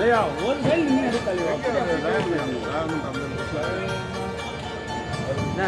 தலையா ஒரு சைடு நின்று எடுத்து தலைவா என்ன?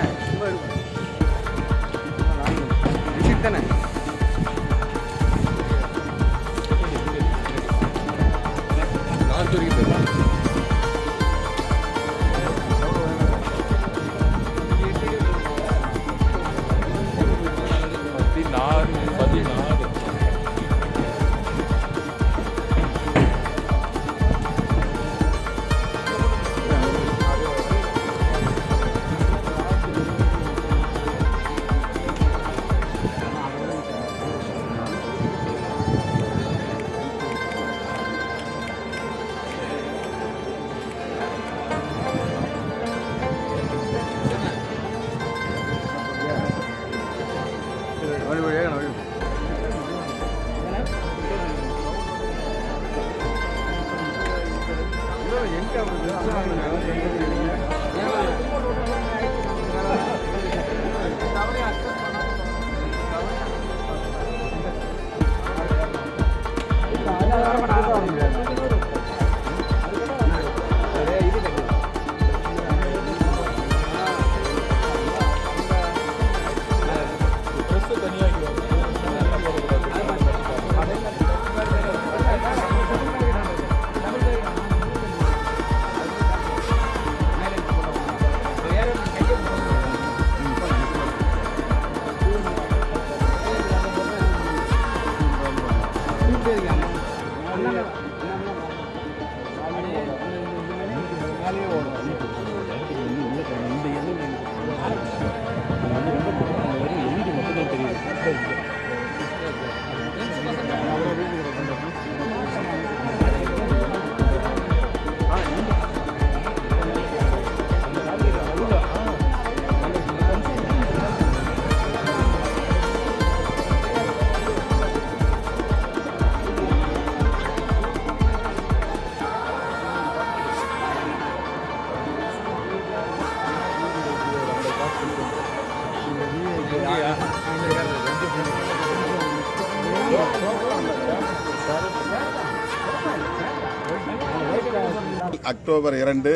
அக்டோபர் இரண்டு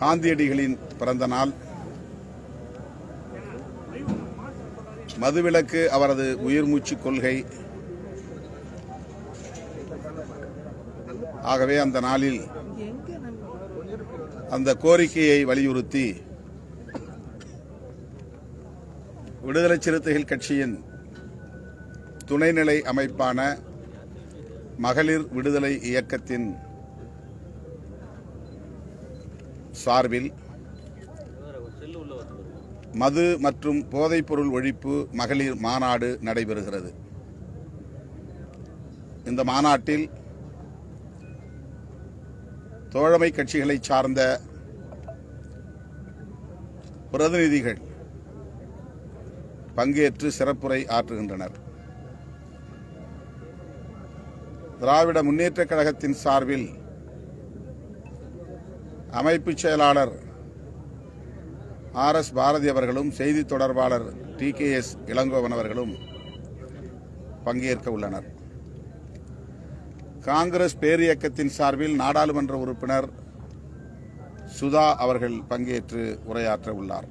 காந்தியடிகளின் பிறந்த நாள். மதுவிலக்கு அவரது உயிர் மூச்சு கொள்கை. ஆகவே அந்த நாளில் அந்த கோரிக்கையை வலியுறுத்தி விடுதலை சிறுத்தைகள் கட்சியின் துணைநிலை அமைப்பான மகளிர் விடுதலை இயக்கத்தின் சார்பில் மது மற்றும் போதைப்பொருள் ஒழிப்பு மகளிர் மாநாடு நடைபெறுகிறது. இந்த மாநாட்டில் தோழமை கட்சிகளை சார்ந்த பிரதிநிதிகள் பங்கேற்று சிறப்புரை ஆற்றுகின்றனர். திராவிட முன்னேற்றக் கழகத்தின் சார்பில் அமைப்பு செயலாளர் ஆர் எஸ் பாரதி அவர்களும் செய்தி தொடர்பாளர் டி கே எஸ் இளங்கோவன் அவர்களும் பங்கேற்க உள்ளனர். காங்கிரஸ் பேரியக்கத்தின் சார்பில் நாடாளுமன்ற உறுப்பினர் சுதா அவர்கள் பங்கேற்று உரையாற்ற உள்ளார்.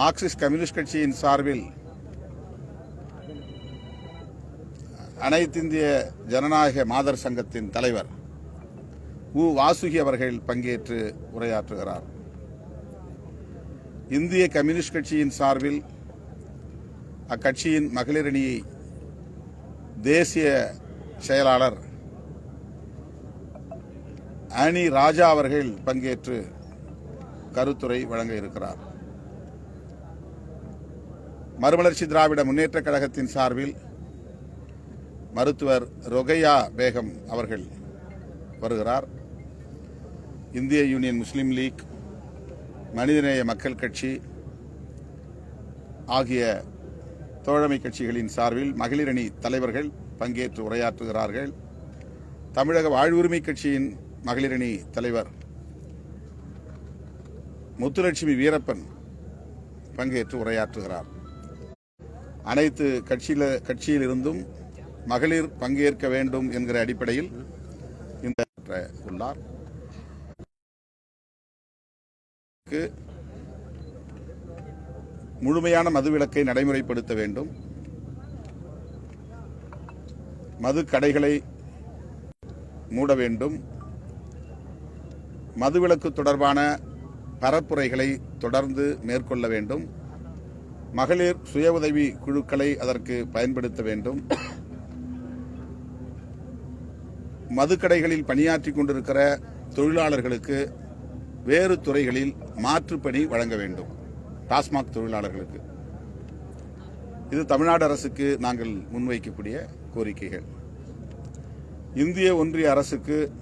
மார்க்சிஸ்ட் கம்யூனிஸ்ட் கட்சியின் சார்பில் அனைத்திந்திய ஜனநாயக மாதர் சங்கத்தின் தலைவர் உ வாசுகி அவர்கள் பங்கேற்று உரையாற்றுகிறார். இந்திய கம்யூனிஸ்ட் கட்சியின் சார்பில் அக்கட்சியின் மகளிரணி தேசிய செயலாளர் அனி ராஜா அவர்கள் பங்கேற்று கருத்துரை வழங்க இருக்கிறார். மறுமலர்ச்சி திராவிட முன்னேற்றக் கழகத்தின் சார்பில் மருத்துவர் ரொகையா பேகம் அவர்கள் வருகிறார். இந்திய யூனியன் முஸ்லீம் லீக் மனிதநேய மக்கள் கட்சி ஆகிய தோழமை கட்சிகளின் சார்பில் மகளிரணி தலைவர்கள் பங்கேற்று உரையாற்றுகிறார்கள். தமிழக வாழ்வுரிமை கட்சியின் மகளிரணி தலைவர் முத்துலட்சுமி வீரப்பன் பங்கேற்று உரையாற்றுகிறார். அனைத்து கட்சியில கட்சியிலிருந்தும் மகளிர் பங்கேற்க வேண்டும் என்கிற அடிப்படையில் இந்த உள்ளார். முழுமையான மதுவிலக்கை நடைமுறைப்படுத்த வேண்டும். மது கடைகளை மூட வேண்டும். மதுவிலக்கு தொடர்பான பரப்புரைகளை தொடர்ந்து மேற்கொள்ள வேண்டும். மகளிர் சுய உதவி குழுக்களை அதற்கு பயன்படுத்த வேண்டும். மதுக்கடைகளில் பணியாற்றிக் கொண்டிருக்கிற தொழிலாளர்களுக்கு வேறு துறைகளில் மாற்றுப்பணி வழங்க வேண்டும். டாஸ்மாக் தொழிலாளர்களுக்கு. இது தமிழ்நாடு அரசுக்கு நாங்கள் முன்வைக்கக்கூடிய கோரிக்கைகள். இந்திய ஒன்றிய அரசுக்கு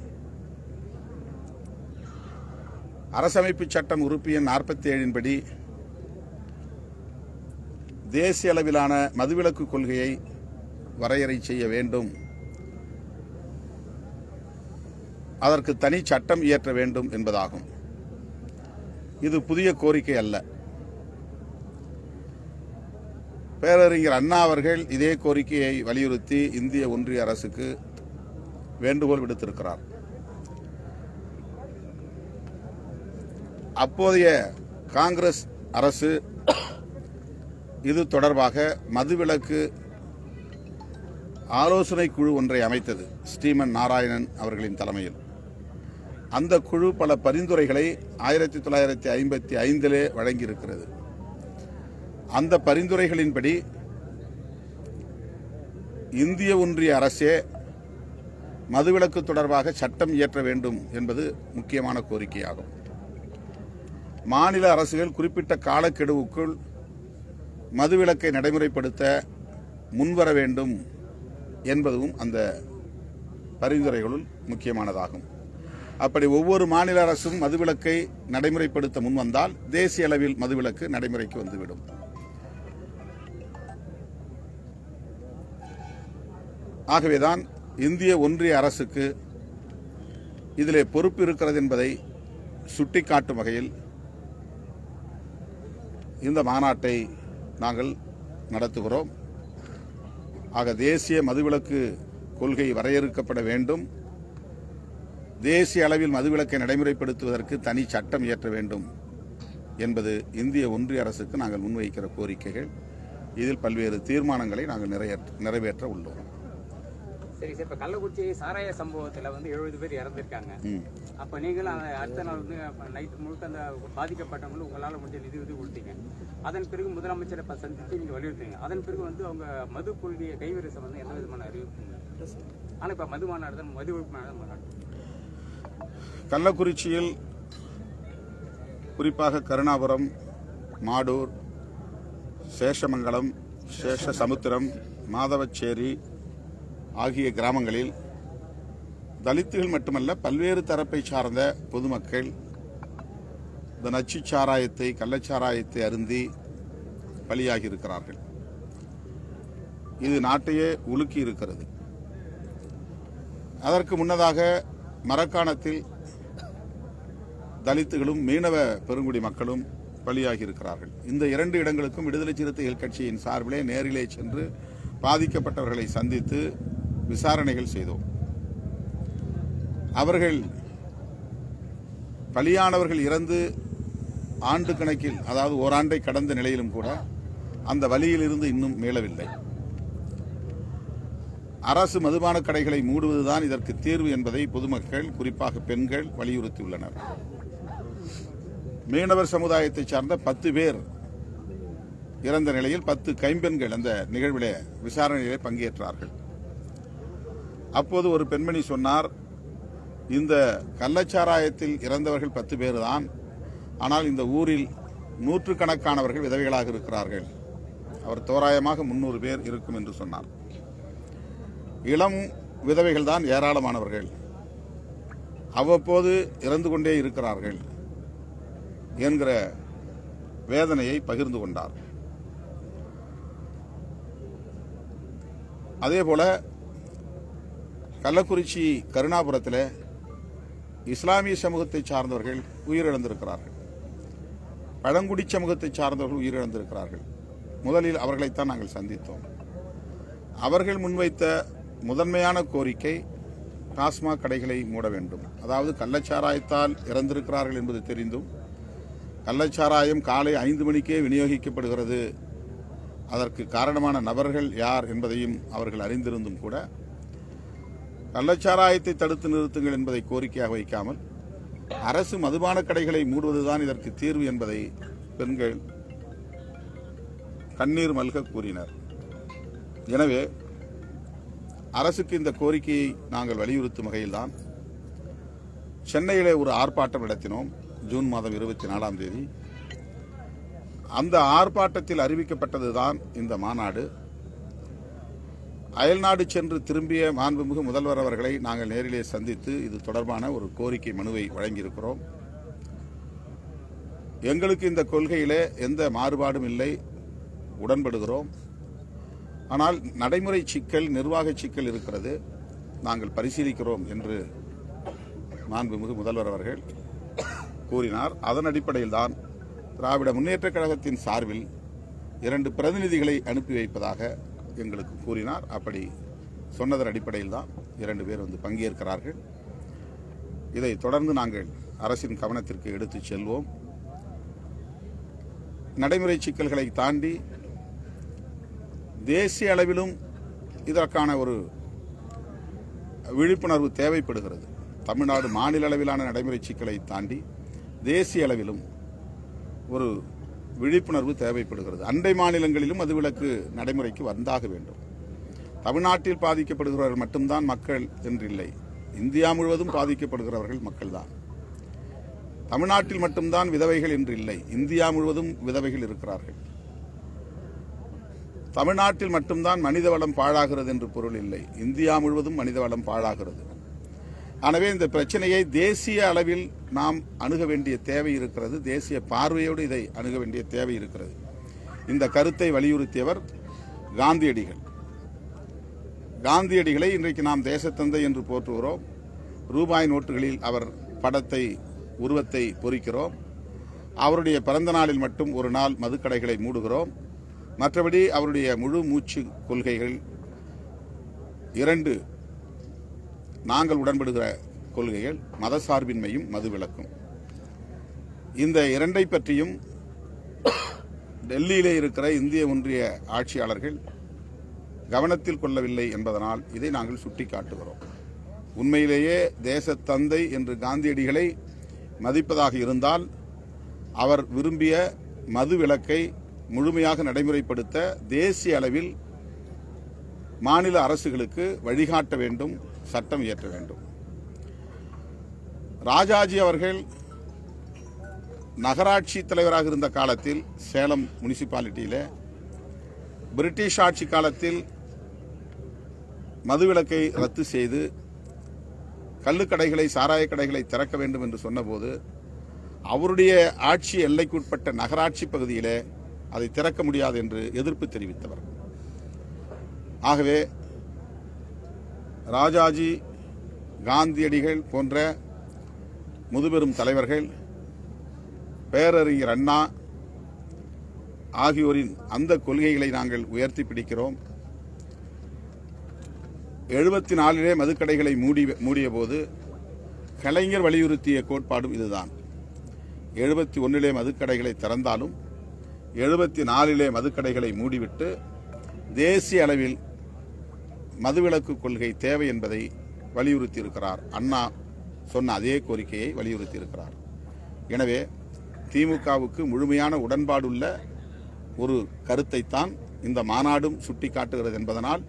அரசமைப்பு சட்டம் உறுப்பு எண் நாற்பத்தி ஏழின் படி தேசிய அளவிலான மதுவிலக்கு கொள்கையை வரையறை செய்ய வேண்டும். அதற்கு தனி சட்டம் இயற்ற வேண்டும் என்பதாகும். இது புதிய கோரிக்கை அல்ல. பேரறிஞர் அண்ணா அவர்கள் இதே கோரிக்கையை வலியுறுத்தி இந்திய ஒன்றிய அரசுக்கு வேண்டுகோள் விடுத்திருக்கிறார். அப்போதைய காங்கிரஸ் அரசு இது தொடர்பாக மதுவிலக்கு ஆலோசனை குழு ஒன்றை அமைத்தது. ஸ்ரீமன் நாராயணன் அவர்களின் தலைமையில். அந்த குழு பல பரிந்துரைகளை ஆயிரத்தி தொள்ளாயிரத்தி ஐம்பத்தி ஐந்திலே வழங்கியிருக்கிறது. அந்த பரிந்துரைகளின்படி இந்திய ஒன்றிய அரசே மதுவிலக்கு தொடர்பாக சட்டம் இயற்ற வேண்டும் என்பது முக்கியமான கோரிக்கையாகும். மாநில அரசுகள் குறிப்பிட்ட காலக்கெடுவுக்குள் மதுவிலக்கை நடைமுறைப்படுத்த முன்வர வேண்டும் என்பதும் அந்த பரிந்துரைகளுள் முக்கியமானதாகும். அப்படி ஒவ்வொரு மாநில அரசும் மதுவிலக்கை நடைமுறைப்படுத்த முன்வந்தால் தேசிய அளவில் மதுவிலக்கு நடைமுறைக்கு வந்துவிடும். ஆகவேதான் இந்திய ஒன்றிய அரசுக்கு இதிலே பொறுப்பு இருக்கிறது என்பதை சுட்டிக்காட்டும் வகையில் இந்த மாநாட்டை நாங்கள் நடத்துகிறோம். ஆக தேசிய மதுவிலக்கு கொள்கை வரையறுக்கப்பட வேண்டும். தேசிய அளவில் மதுவிலக்கை நடைமுறைப்படுத்துவதற்கு தனி சட்டம் இயற்ற வேண்டும் என்பது இந்திய ஒன்றிய அரசுக்கு நாங்கள் முன்வைக்கிற கோரிக்கைகள். இதில் பல்வேறு தீர்மானங்களை நாங்கள் நிறைவேற்ற நிறைவேற்ற உள்ளோம். சரி சார். இப்போ கள்ளக்குறிச்சி சாராய சம்பவத்தில் வந்து எழுபது பேர் இறந்துருக்காங்க. அப்போ நீங்களும் அடுத்த நாள் வந்து நைட் முழுக்க அந்த பாதிக்கப்பட்டவங்களும் உங்களால் முடிஞ்ச நிதி உதவி கொடுத்தீங்க. அதன் பிறகு முதலமைச்சரை இப்போ சந்தித்து நீங்கள் வலியுறுத்தீங்க அதன் பிறகு வந்து அவங்க மது கொள்கையை கைவிரிச வந்து எந்த விதமான அறிவிப்பு ஆனால் இப்போ மது மாநாடு தான் மது ஒழிப்பு மாநாடு. கள்ளக்குறிச்சியில் குறிப்பாக கருணாபுரம் மாடூர் சேஷமங்கலம் சேஷ சமுத்திரம் மாதவச்சேரி ஆகிய கிராமங்களில் தலித்துகள் மட்டுமல்ல பல்வேறு தரப்பை சார்ந்த பொதுமக்கள் இந்த நச்சு சாராயத்தை கள்ளச்சாராயத்தை அருந்தி பலியாகி இருக்கிறார்கள் இது நாட்டையே உலுக்கி இருக்கிறது அதற்கு முன்னதாக மரக்காணத்தில் தலித்துகளும் மீனவ பெருங்குடி மக்களும் பலியாகி இருக்கிறார்கள் இந்த இரண்டு இடங்களுக்கும் விடுதலை சிறுத்தைகள் கட்சியின் சார்பிலே நேரிலே சென்று பாதிக்கப்பட்டவர்களை சந்தித்து விசாரணைகள் செய்தோம். அவர்கள் பலியானவர்கள் இறந்து ஆண்டு கணக்கில் அதாவது ஓராண்டை கடந்த நிலையிலும் கூட அந்த வழியிலிருந்து இன்னும் மீளவில்லை. அரசு மதுபான கடைகளை மூடுவதுதான் இதற்கு தீர்வு என்பதை பொதுமக்கள் குறிப்பாக பெண்கள் வலியுறுத்தியுள்ளனர். மீனவர் சமுதாயத்தைச் சார்ந்த பத்து பேர் இறந்த நிலையில் பத்து கைம்பெண்கள் அந்த நிகழ்விலே விசாரணையிலே பங்கேற்றார்கள். அப்போது ஒரு பெண்மணி சொன்னார் இந்த கள்ளச்சாராயத்தில் இறந்தவர்கள் பத்து பேர் தான் ஆனால் இந்த ஊரில் நூற்றுக்கணக்கானவர்கள் விதவைகளாக இருக்கிறார்கள். அவர் தோராயமாக முன்னூறு பேர் இருக்கும் என்று சொன்னார். இளம் விதவைகள் தான் ஏராளமானவர்கள். அவ்வப்போது இறந்து கொண்டே இருக்கிறார்கள். என்கிற வேதனையை பகிர்ந்து கொண்டார். அதேபோல கள்ளக்குறிச்சி கருணாபுரத்தில் இஸ்லாமிய சமூகத்தை சார்ந்தவர்கள் உயிரிழந்திருக்கிறார்கள். பழங்குடி சமூகத்தை சார்ந்தவர்கள் உயிரிழந்திருக்கிறார்கள். முதலில் அவர்களைத்தான் நாங்கள் சந்தித்தோம். அவர்கள் முன்வைத்த முதன்மையான கோரிக்கை டாஸ்மாக் கடைகளை மூட வேண்டும். அதாவது கள்ளச்சாராயத்தால் இறந்திருக்கிறார்கள் என்பது தெரிந்தும் கள்ளச்சாராயம் காலை ஐந்து மணிக்கே விநியோகிக்கப்படுகிறது. அதற்கு காரணமான நபர்கள் யார் என்பதையும் அவர்கள் அறிந்திருந்தும் கூட கள்ளச்சாராயத்தை தடுத்து நிறுத்துங்கள் என்பதை கோரிக்கையாக வைக்காமல் அரசு மதுபான கடைகளை மூடுவதுதான் இதற்கு தீர்வு என்பதை பெண்கள் கண்ணீர் மல்க கூறினர். எனவே அரசுக்கு இந்த கோரிக்கையை நாங்கள் வலியுறுத்தும் வகையில்தான் சென்னையிலே ஒரு ஆர்ப்பாட்டம் நடத்தினோம். ஜூன் மாதம் இருபத்தி நாலாம் தேதி. அந்த ஆர்ப்பாட்டத்தில் அறிவிக்கப்பட்டதுதான் இந்த மாநாடு. அயல்நாடு சென்று திரும்பிய மாண்புமிகு முதல்வர் அவர்களை நாங்கள் நேரிலே சந்தித்து இது தொடர்பான ஒரு கோரிக்கை மனுவை வழங்கியிருக்கிறோம். எங்களுக்கு இந்த கொள்கையிலே எந்த மாறுபாடும் இல்லை. உடன்படுகிறோம். ஆனால் நடைமுறை சிக்கல் நிர்வாக சிக்கல் இருக்கிறது. நாங்கள் பரிசீலிக்கிறோம் என்று மாண்புமிகு முதல்வர் அவர்கள் கூறினார். அதன் அடிப்படையில் தான் திராவிட முன்னேற்றக் கழகத்தின் சார்பில் இரண்டு பிரதிநிதிகளை அனுப்பி வைப்பதாக எங்களுக்கு கூறினார். அப்படி சொன்னதன் அடிப்படையில் தான் இரண்டு பேர் வந்து பங்கேற்கிறார்கள். இதை தொடர்ந்து நாங்கள் அரசின் கவனத்திற்கு எடுத்துச் செல்வோம். நடைமுறை சிக்கல்களை தாண்டி தேசிய அளவிலும் இதற்கான ஒரு விழிப்புணர்வு தேவைப்படுகிறது. தமிழ்நாடு மாநில அளவிலான நடைமுறை சிக்கலை தாண்டி தேசிய அளவிலும் ஒரு விழிப்புணர்வு தேவைப்படுகிறது. அண்டை மாநிலங்களிலும் அது விளக்கு நடைமுறைக்கு வந்தாக வேண்டும். தமிழ்நாட்டில் பாதிக்கப்படுகிறவர்கள் மட்டும்தான் மக்கள் என்றில்லை இந்தியா முழுவதும் பாதிக்கப்படுகிறவர்கள் மக்கள்தான். தமிழ்நாட்டில் மட்டும்தான் விதவைகள் என்று இல்லை. இந்தியா முழுவதும் விதவைகள் இருக்கிறார்கள். தமிழ்நாட்டில் மட்டும்தான் மனித வளம் பாழாகிறது என்று பொருள் இல்லை. இந்தியா முழுவதும் மனித வளம் பாழாகிறது. எனவே இந்த பிரச்சனையை தேசிய அளவில் நாம் அணுக வேண்டிய தேவை இருக்கிறது. தேசிய பார்வையோடு இதை அணுக வேண்டிய தேவை இருக்கிறது. இந்த கருத்தை வலியுறுத்தியவர் காந்தியடிகள். காந்தியடிகளை இன்றைக்கு நாம் தேசத்தந்தை என்று போற்றுகிறோம். ரூபாய் நோட்டுகளில் அவர் படத்தை உருவத்தை பொறிக்கிறோம். அவருடைய பிறந்த நாளில் மட்டும் ஒரு நாள் மதுக்கடைகளை மூடுகிறோம். மற்றபடி அவருடைய முழு மூச்சு கொள்கைகள் இரண்டு நாங்கள் உடன்படுகிற கொள்கைகள் மதசார்பின்மையும் மதுவிலக்கும். இந்த இரண்டை பற்றியும் டெல்லியிலே இருக்கிற இந்திய ஒன்றிய ஆட்சியாளர்கள் கவனத்தில் கொள்ளவில்லை என்பதனால் இதை நாங்கள் சுட்டிக்காட்டுகிறோம். உண்மையிலேயே தேசத்தந்தை என்று காந்தியடிகளை மதிப்பதாக இருந்தால் அவர் விரும்பிய மது விலக்கை முழுமையாக நடைமுறைப்படுத்த தேசிய அளவில் மாநில அரசுகளுக்கு வழிகாட்ட வேண்டும். சட்டம் இயற்ற வேண்டும். ராஜாஜி அவர்கள் நகராட்சி தலைவராக இருந்த காலத்தில் சேலம் முனிசிபாலிட்டியில பிரிட்டிஷ் ஆட்சி காலத்தில் மதுவிலக்கை ரத்து செய்து கள்ளுக்கடைகளை சாராய கடைகளை திறக்க வேண்டும் என்று சொன்னபோது அவருடைய ஆட்சி எல்லைக்குட்பட்ட நகராட்சி பகுதியிலே அதை திறக்க முடியாது என்று எதிர்ப்பு தெரிவித்தவர். ஆகவே ராஜாஜி காந்தியடிகள் போன்ற முதுபெரும் தலைவர்கள் பேரறிஞர் அண்ணா ஆகியோரின் அந்த கொள்கைகளை நாங்கள் உயர்த்தி பிடிக்கிறோம். எழுபத்தி நாலிலே மதுக்கடைகளை மூடி மூடிய போது கலைஞர் வலியுறுத்திய கோட்பாடும் இதுதான். எழுபத்தி ஒன்றிலே மதுக்கடைகளை திறந்தாலும் எழுபத்தி நாலிலே மதுக்கடைகளை மூடிவிட்டு தேசிய அளவில் மதுவிலக்கு கொள்கை தேவை என்பதை வலியுறுத்தி இருக்கிறார் அண்ணா சொன்ன அதே கோரிக்கையை வலியுறுத்தி இருக்கிறார் எனவே திமுகவுக்கு முழுமையான உடன்பாடுள்ள ஒரு கருத்தைத்தான் இந்த மாநாடும் சுட்டிக்காட்டுகிறது என்பதனால்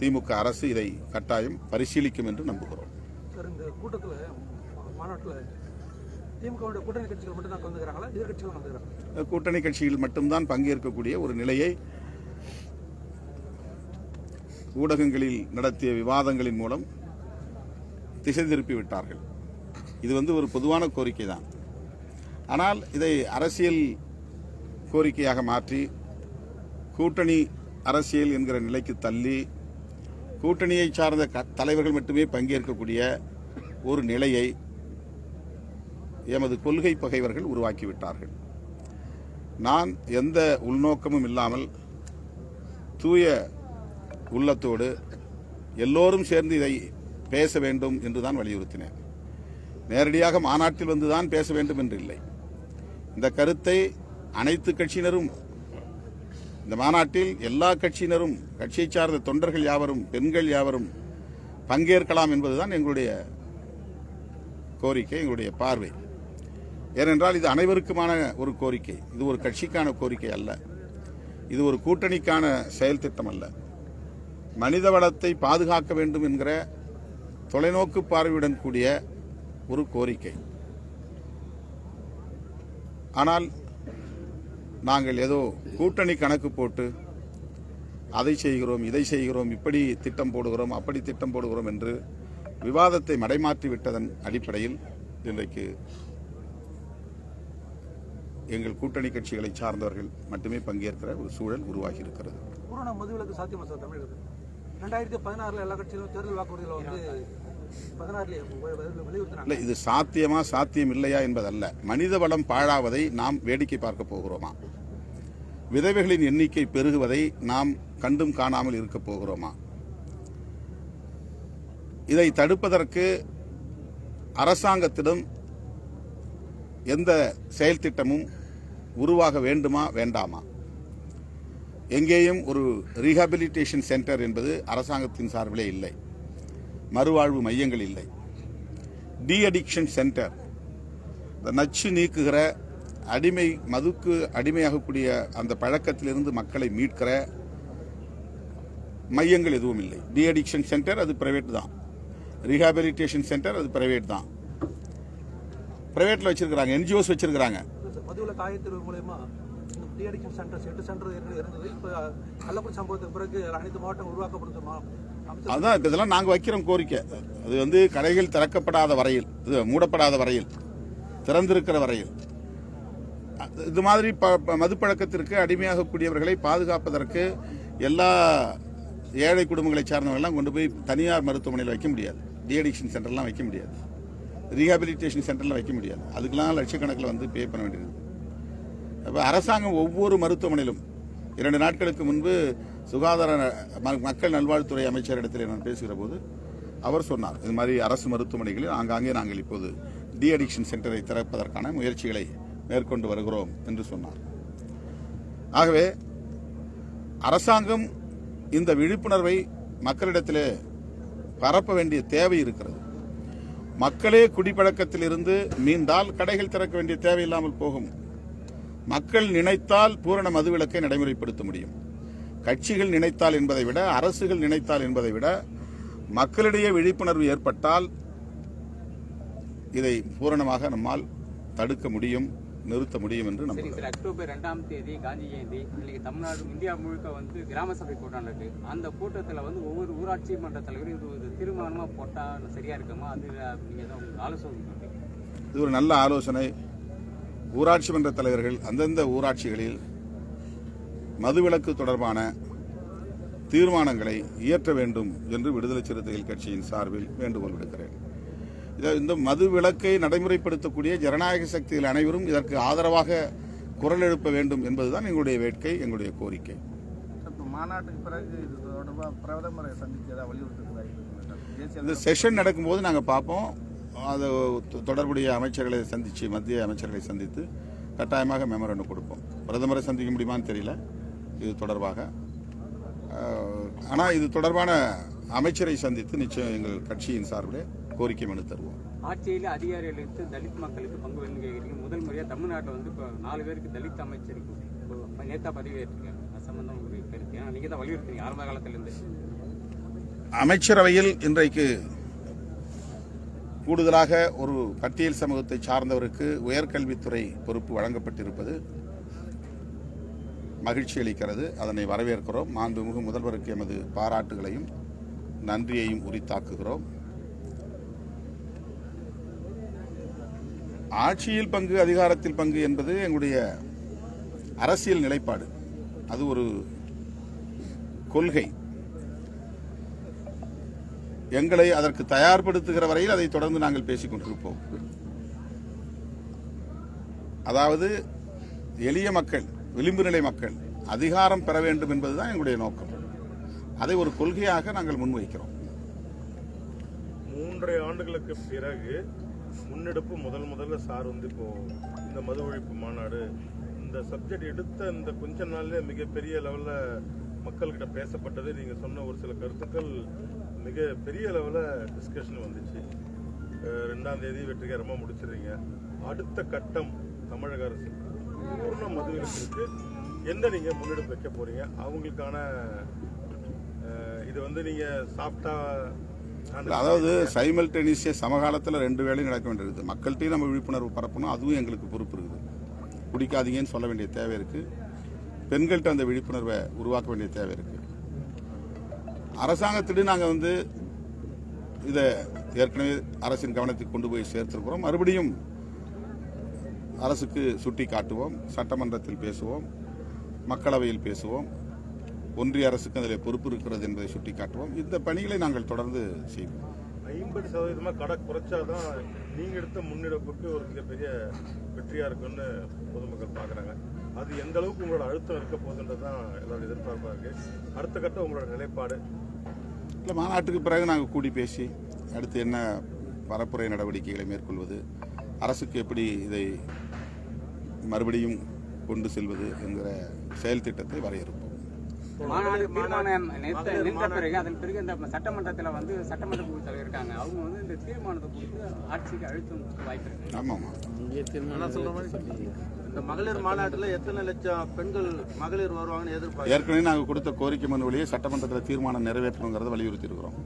திமுக அரசு இதை கட்டாயம் பரிசீலிக்கும் என்று நம்புகிறோம். கூட்டணி கட்சிகள் மட்டும்தான் பங்கேற்கக்கூடிய ஒரு நிலையை ஊடகங்களில் நடத்திய விவாதங்களின் மூலம் திசை திருப்பி விட்டார்கள். இது வந்து ஒரு பொதுவான கோரிக்கை தான் ஆனால் இதை அரசியல் கோரிக்கையாக மாற்றி கூட்டணி அரசியல் என்கிற நிலைக்கு தள்ளி கூட்டணியை சார்ந்த க- தலைவர்கள் மட்டுமே பங்கேற்கக்கூடிய ஒரு நிலையை எமது கொள்கை பகைவர்கள் உருவாக்கிவிட்டார்கள். நான் எந்த உள்நோக்கமும் இல்லாமல் தூய உள்ளத்தோடு எல்லோரும் சேர்ந்து இதை பேச வேண்டும் என்று தான் வலியுறுத்தினேன். நேரடியாக மாநாட்டில் வந்துதான் பேச வேண்டும் என்று இல்லை. இந்த கருத்தை அனைத்து கட்சியினரும் இந்த மாநாட்டில் எல்லா கட்சியினரும் கட்சியை சார்ந்த தொண்டர்கள் யாவரும் பெண்கள் யாவரும் பங்கேற்கலாம் என்பதுதான் எங்களுடைய கோரிக்கை எங்களுடைய பார்வை. ஏனென்றால் இது அனைவருக்குமான ஒரு கோரிக்கை. இது ஒரு கட்சிக்கான கோரிக்கை அல்ல. இது ஒரு கூட்டணிக்கான செயல் திட்டம் அல்ல. மனித வளத்தை பாதுகாக்க வேண்டும் என்கிற தொலைநோக்கு பார்வையுடன் கூடிய ஒரு கோரிக்கை. ஆனால் நாங்கள் ஏதோ கூட்டணி கணக்கு போட்டு அதை செய்கிறோம் இதை செய்கிறோம் இப்படி திட்டம் போடுகிறோம் அப்படி திட்டம் போடுகிறோம் என்று விவாதத்தை மடைமாற்றி விட்டதன் அடிப்படையில் இன்றைக்கு எங்கள் கூட்டணி கட்சிகளை சார்ந்தவர்கள் மட்டுமே பங்கேற்கிற ஒரு சூழல் உருவாகி இருக்கிறது. ரெண்டாயிரத்தி பதினாறுல எல்லா கட்சியிலும் தேர்தல் வாக்குறுதியில் வந்து இல்லை இது சாத்தியமா சாத்தியம் இல்லையா என்பதல்ல. மனித வளம் பாழாவதை நாம் வேடிக்கை பார்க்க போகிறோமா? விதவைகளின் எண்ணிக்கை பெருகுவதை நாம் கண்டும் காணாமல் இருக்க போகிறோமா? இதை தடுப்பதற்கு அரசாங்கத்திடம் எந்த செயல் திட்டமும் உருவாக வேண்டுமா வேண்டாமா? எங்கேயும் ஒரு ரீஹாபிலிட்டேஷன் சென்டர் என்பது அரசாங்கத்தின் சார்பிலே இல்லை. மறுவாழ்வு மையங்கள் இல்லை. டி அடிக்ஷன் சென்டர் இந்த நச்சு நீக்குகிற அடிமை மதுக்கு அடிமையாகக்கூடிய அந்த பழக்கத்திலிருந்து மக்களை மீட்கிற மையங்கள் எதுவும் இல்லை. டி அடிக்ஷன் சென்டர் அது பிரைவேட் தான். ரீஹாபிலிட்டேஷன் சென்டர் அது பிரைவேட் தான். பிரைவேட்டில் வச்சிருக்கிறாங்க என்ஜிஓஸ் வச்சிருக்கிறாங்க. மதுவிலக்கு டி அடிக்ஷன் சென்டர்ஸ் எட்டு சென்டர் இருந்தது. இப்போ கள்ளக்குடி சம்பவத்துக்கு பிறகு அனைத்து மாவட்டம் உருவாக்கப்படும் அதுதான் இதெல்லாம் நாங்கள் வைக்கிறோம் கோரிக்கை. அது வந்து கடைகள் திறக்கப்படாத வரையில் இது மூடப்படாத வரையில் திறந்திருக்கிற வரையில். அது- இது மாதிரி ப- ப- மதுப்பழக்கத்திற்கு அடிமையாகக்கூடியவர்களை பாதுகாப்பதற்கு எல்லா ஏழை குடும்பங்களை சார்ந்தவர்கள்லாம் கொண்டு போய் தனியார் மருத்துவமனையில் வைக்க முடியாது. டிஅடிக்ஷன் சென்டர்லாம் வைக்க முடியாது. ரீஹாபிலிட்டேஷன் சென்டர்லாம் வைக்க முடியாது. அதுக்கெல்லாம் லட்சக்கணக்கில் வந்து பே பண்ண வேண்டியது. அரசாங்கம் ஒவ்வொரு மருத்துவமனையிலும் இரண்டு நாட்களுக்கு முன்பு சுகாதார மக்கள் நல்வாழ்வுத்துறை அமைச்சரிடத்தில் நான் பேசுகிற போது அவர் சொன்னார் இது மாதிரி அரசு மருத்துவமனைகளில் ஆங்காங்கே நாங்கள் இப்போது டி அடிக்ஷன் சென்டரை திறப்பதற்கான முயற்சிகளை மேற்கொண்டு வருகிறோம் என்று சொன்னார். ஆகவே அரசாங்கம் இந்த விழிப்புணர்வை மக்களிடத்திலே பரப்ப வேண்டிய தேவை இருக்கிறது. மக்களே குடிப்பழக்கத்தில் இருந்து மீண்டால் கடைகள் திறக்க வேண்டிய தேவை இல்லாமல் போகும். மக்கள் நினைத்தால் பூரண மதுவிலக்கை நடைமுறைப்படுத்த முடியும். கட்சிகள் நினைத்தால் என்பதை விட அரசுகள் நினைத்தால் என்பதை விட மக்களிடையே விழிப்புணர்வு ஏற்பட்டால் இதை பூரணமாக நம்மால் தடுக்க முடியும் நிறுத்த முடியும் என்று நம்புகிறேன். அக்டோபர் ரெண்டாம் தேதி காந்தி ஜெயந்தி இன்னைக்கு தமிழ்நாடு இந்தியா முழுக்க வந்து கிராம சபை கூட்டம் நடக்கு அந்த கூட்டத்தில் வந்து ஒவ்வொரு ஊராட்சி மன்ற தலைவரும் இது ஒரு தீர்மானமாக போட்டால் சரியா இருக்குமா? அது நீங்கள் தான் ஆலோசனை. இது ஒரு நல்ல ஆலோசனை. ஊராட்சி மன்ற தலைவர்கள் அந்தந்த ஊராட்சிகளில் மதுவிலக்கு தொடர்பான தீர்மானங்களை இயற்ற வேண்டும் என்று விடுதலை சிறுத்தைகள் கட்சியின் சார்பில் வேண்டுகோள் விடுக்கிறேன். இத- இந்த மது விலக்கை நடைமுறைப்படுத்தக்கூடிய ஜனநாயக சக்திகள் அனைவரும் இதற்கு ஆதரவாக குரல் எழுப்ப வேண்டும் என்பதுதான் எங்களுடைய வேட்கை எங்களுடைய கோரிக்கை. இப்போ மாநாட்டுக்கு பிறகு இது தொடர்பாக பிரதமரை இருக்குங்களா? தேசிய இந்த செஷன் நடக்கும்போது நாங்கள் பார்ப்போம். அது தொடர்புடைய அமைச்சர்களை சந்தித்து மத்திய அமைச்சர்களை சந்தித்து கட்டாயமாக மெமரண்டு கொடுப்போம். பிரதமரை சந்திக்க முடியுமான்னு தெரியல. இது தொடர்பாக ஆனால் இது தொடர்பான அமைச்சரை சந்தித்து நிச்சயம் எங்கள் கட்சியின் சார்பிலே கோரிக்கை மனு தருவோம். ஆட்சியில் அதிகாரிகளுக்கு தலித் மக்களுக்கு பங்கு கேட்குறீங்க முதல் முறையாக தமிழ்நாட்டில் வந்து இப்போ நாலு பேருக்கு தலித் அமைச்சருக்கு நேத்தா பதவி ஏற்றிருக்காங்க அது சம்பந்தம் கருத்து ஏன்னா நீங்கள் தான் வலியுறுத்துறீங்க. ஆரம்ப காலத்திலேருந்து. அமைச்சரவையில் இன்றைக்கு கூடுதலாக ஒரு பட்டியல் சமூகத்தை சார்ந்தவருக்கு உயர்கல்வித்துறை பொறுப்பு வழங்கப்பட்டிருப்பது மகிழ்ச்சி அளிக்கிறது. அதனை வரவேற்கிறோம். மாண்புமிகு முதல்வருக்கு எமது பாராட்டுகளையும் நன்றியையும் உரித்தாக்குகிறோம். ஆட்சியில் பங்கு அதிகாரத்தில் பங்கு என்பது எங்களுடைய அரசியல் நிலைப்பாடு. அது ஒரு கொள்கை. எங்களை அதற்கு தயார்படுத்துகிற வரையில் அதை தொடர்ந்து நாங்கள் பேசிக் கொண்டிருப்போம். அதாவது எளிய மக்கள் விளிம்பு நிலை மக்கள் அதிகாரம் பெற வேண்டும் என்பதுதான் எங்களுடைய நோக்கம். அதை ஒரு கொள்கையாக நாங்கள் முன்வைக்கிறோம். மூன்றரை ஆண்டுகளுக்கு பிறகு முன்னெடுப்பு முதல் முதல்ல சார் வந்து இப்போ இந்த மது ஒழிப்பு மாநாடு இந்த சப்ஜெக்ட் எடுத்த இந்த கொஞ்ச நாள்ல மிகப்பெரிய லெவல்ல மக்கள்கிட்ட பேசப்பட்டது. நீங்க சொன்ன ஒரு சில கருத்துக்கள் மிக பெரிய லெவலில் டிஸ்கஷன் வந்துச்சு. ரெண்டாம் தேதி வெற்றிகரமாக முடிச்சிடுறீங்க. அடுத்த கட்டம் தமிழக அரசு பூர்ண மது என்ன நீங்கள் முன்னெடுப்பு வைக்க போறீங்க? அவங்களுக்கான இது வந்து நீங்கள் சாஃப்டா அதாவது சைமல்டேனியஸே சமகாலத்தில் ரெண்டு வேலையும் நடக்க வேண்டியிருக்குது மக்கள்கிட்டையும் நம்ம விழிப்புணர்வு பரப்பணும். அதுவும் எங்களுக்கு பொறுப்பு இருக்குது. குடிக்காதீங்கன்னு சொல்ல வேண்டிய தேவை இருக்குது பெண்கள்கிட்ட அந்த விழிப்புணர்வை உருவாக்க வேண்டிய தேவை இருக்குது அரசாங்கத்திடம் நாங்கள் வந்து இதை ஏற்கனவே அரசின் கவனத்துக்கு கொண்டு போய் சேர்த்திருக்கிறோம். மறுபடியும் அரசுக்கு சுட்டி காட்டுவோம் சட்டமன்றத்தில் பேசுவோம் மக்களவையில் பேசுவோம். ஒன்றிய அரசுக்கு அதில் பொறுப்பு இருக்கிறது என்பதை சுட்டி காட்டுவோம் இந்த பணிகளை நாங்கள் தொடர்ந்து செய்வோம். ஐம்பது சதவீதமா கடை குறைச்சாதான் நீங்க எடுத்த முன்னெடுப்புக்கு ஒரு மிகப்பெரிய வெற்றியா இருக்குன்னு பொதுமக்கள் பாக்குறாங்க அது எந்த அளவுக்கு உங்களோட அழுத்தம் இருக்க போகுதுன்றது தான் எல்லாரும் எதிர்பார்ப்பா இருக்கு. அடுத்த கட்டம் உங்களோட நிலைப்பாடு. இல்லை மாநாட்டுக்கு பிறகு நாங்கள் கூடி பேசி அடுத்து என்ன பரப்புரை நடவடிக்கைகளை மேற்கொள்வது அரசுக்கு எப்படி இதை மறுபடியும் கொண்டு செல்வது என்கிற செயல் திட்டத்தை வரையறுப்போம். மாநாடு தீர்மானம் நிறுத்த நின்ற பிறகு அதன் பிறகு இந்த சட்டமன்றத்தில் வந்து சட்டமன்ற குழு தலைவர் இருக்காங்க. அவங்க வந்து இந்த தீர்மானத்தை கொடுத்து ஆட்சிக்கு அழுத்தம் வாய்ப்பு இருக்கு. ஆமாம் ஆமாம். இந்த மகளிர் மாநாட்டில் எத்தனை லட்சம் பெண்கள் மகளிர் வருவாங்கன்னு எதிர்பார்க்க ஏற்கனவே நாங்கள் கொடுத்த கோரிக்கை மனு வழியே சட்டமன்றத்தில் தீர்மானம் நிறைவேற்றணுங்கிறத வலியுறுத்தி இருக்கிறோம்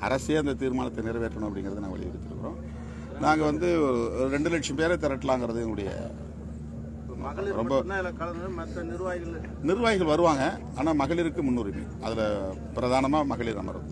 அரசே அந்த தீர்மானத்தை நிறைவேற்றணும் அப்படிங்கிறத நாங்கள் வலியுறுத்தி இருக்கிறோம் நாங்கள் வந்து ஒரு ரெண்டு லட்சம் பேரை திரட்டலாங்கிறது எங்களுடைய மகளிர் ரொம்ப- நிர்வாகிகள் நிர்வாகிகள் வருவாங்க ஆனால் மகளிருக்கு முன்னுரிமை. அதில் பிரதானமாக மகளிர் அமரும்